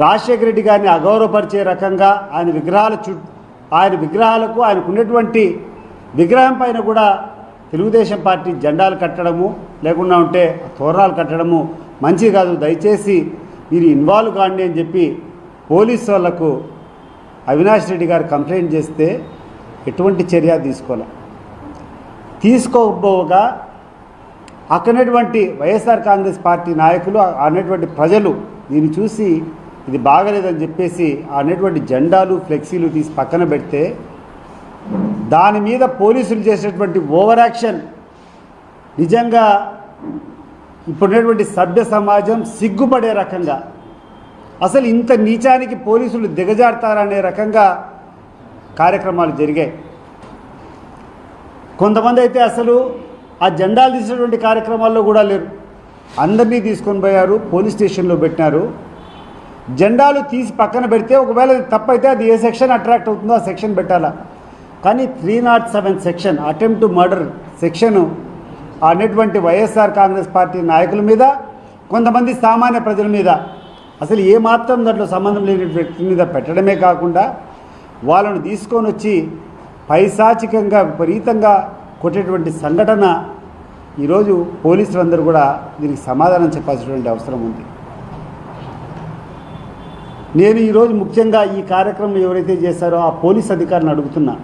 రాజశేఖర రెడ్డి గారిని అగౌరవపరిచే రకంగా ఆయన విగ్రహాల చు ఆయన విగ్రహాలకు ఆయనకు ఉన్నటువంటి విగ్రహం పైన కూడా తెలుగుదేశం పార్టీ జెండాలు కట్టడము లేకుండా ఉంటే తోరణాలు కట్టడము మంచి కాదు. దయచేసి మీరు ఇన్వాల్వ్ కాండి అని చెప్పి పోలీసు వాళ్ళకు అవినాష్ రెడ్డి గారు కంప్లైంట్ చేస్తే ఎటువంటి చర్య తీసుకోలే. తీసుకోబోగా అక్కడటువంటి వైఎస్ఆర్ కాంగ్రెస్ పార్టీ నాయకులు అనేటువంటి ప్రజలు దీన్ని చూసి ఇది బాగలేదని చెప్పేసి అనేటువంటి జెండాలు ఫ్లెక్సీలు తీసి పక్కన పెడితే దాని మీద పోలీసులు చేసినటువంటి ఓవర్ యాక్షన్ నిజంగా ఇప్పుడున్నటువంటి సభ్య సమాజం సిగ్గుపడే రకంగా అసలు ఇంత నీచానికి పోలీసులు దిగజారుతారనే రకంగా కార్యక్రమాలు జరిగాయి. కొంతమంది అయితే అసలు ఆ జెండాలు తీసినటువంటి కార్యక్రమాల్లో కూడా లేరు. అందరినీ తీసుకొని పోయారు పోలీస్ స్టేషన్లో పెట్టినారు. జెండాలు తీసి పక్కన పెడితే ఒకవేళ తప్పైతే అది ఏ సెక్షన్ అట్రాక్ట్ అవుతుందో ఆ సెక్షన్ పెట్టాలా. కానీ three not seven section attempt to murder section అనేటువంటి వైఎస్ఆర్ కాంగ్రెస్ పార్టీ నాయకుల మీద కొంతమంది సామాన్య ప్రజల మీద. అసలు ఏమాత్రం దాంట్లో సంబంధం లేని వ్యక్తి మీద పెట్టడమే కాకుండా వాళ్ళను తీసుకొని వచ్చి పైశాచికంగా విపరీతంగా కొట్టేటువంటి సంఘటన ఈరోజు పోలీసులందరూ కూడా దీనికి సమాధానం చెప్పాల్సినటువంటి అవసరం ఉంది. నేను ఈరోజు ముఖ్యంగా ఈ కార్యక్రమం ఎవరైతే చేశారో ఆ పోలీస్ అధికారిని అడుగుతున్నా.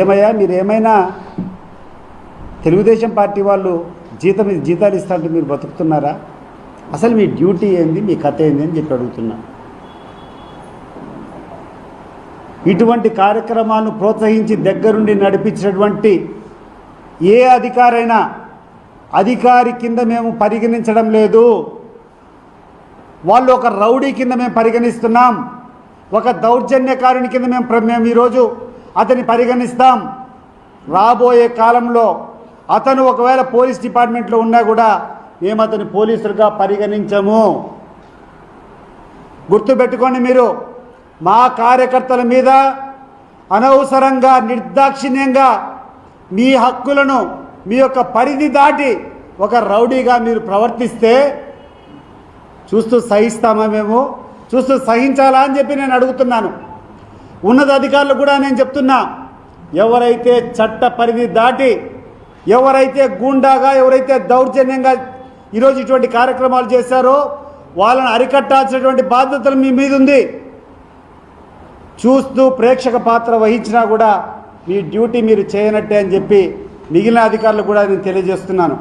ఏమయ్యా మీరు ఏమైనా తెలుగుదేశం పార్టీ వాళ్ళు జీతం జీతాలు ఇస్తారంటే మీరు బతుకుతున్నారా? అసలు మీ డ్యూటీ ఏంది మీ కథ ఏంది అని చెప్పి అడుగుతున్నా. ఇటువంటి కార్యక్రమాలను ప్రోత్సహించి దగ్గరుండి నడిపించినటువంటి ఏ అధికారైనా అధికారి కింద మేము పరిగణించడం లేదు. వాళ్ళు ఒక రౌడీ కింద మేము పరిగణిస్తున్నాం. ఒక దౌర్జన్యకారుని కింద మేము మేము ఈరోజు అతన్ని పరిగణిస్తాం. రాబోయే కాలంలో అతను ఒకవేళ పోలీస్ డిపార్ట్మెంట్లో ఉన్నా కూడా మేము అతని పోలీసులుగా పరిగణించము. గుర్తుపెట్టుకోండి మీరు మా కార్యకర్తల మీద అనవసరంగా నిర్దాక్షిణ్యంగా మీ హక్కులను మీ యొక్క పరిధి దాటి ఒక రౌడీగా మీరు ప్రవర్తిస్తే చూస్తూ సహిస్తామా మేము? చూస్తూ సహించాలా అని చెప్పి నేను అడుగుతున్నాను. ఉన్నత అధికారులు కూడా నేను చెప్తున్నా ఎవరైతే చట్ట పరిధి దాటి ఎవరైతే గూండాగా ఎవరైతే దౌర్జన్యంగా ఈరోజు ఇటువంటి కార్యక్రమాలు చేశారో వాళ్ళని అరికట్టాల్సినటువంటి బాధ్యతలు మీ మీద ఉంది చూస్తూ ప్రేక్షక పాత్ర వహించినా కూడా మీ డ్యూటీ మీరు చేయనట్టే అని చెప్పి మిగిలిన అధికారులు కూడా నేను తెలియజేస్తున్నాను.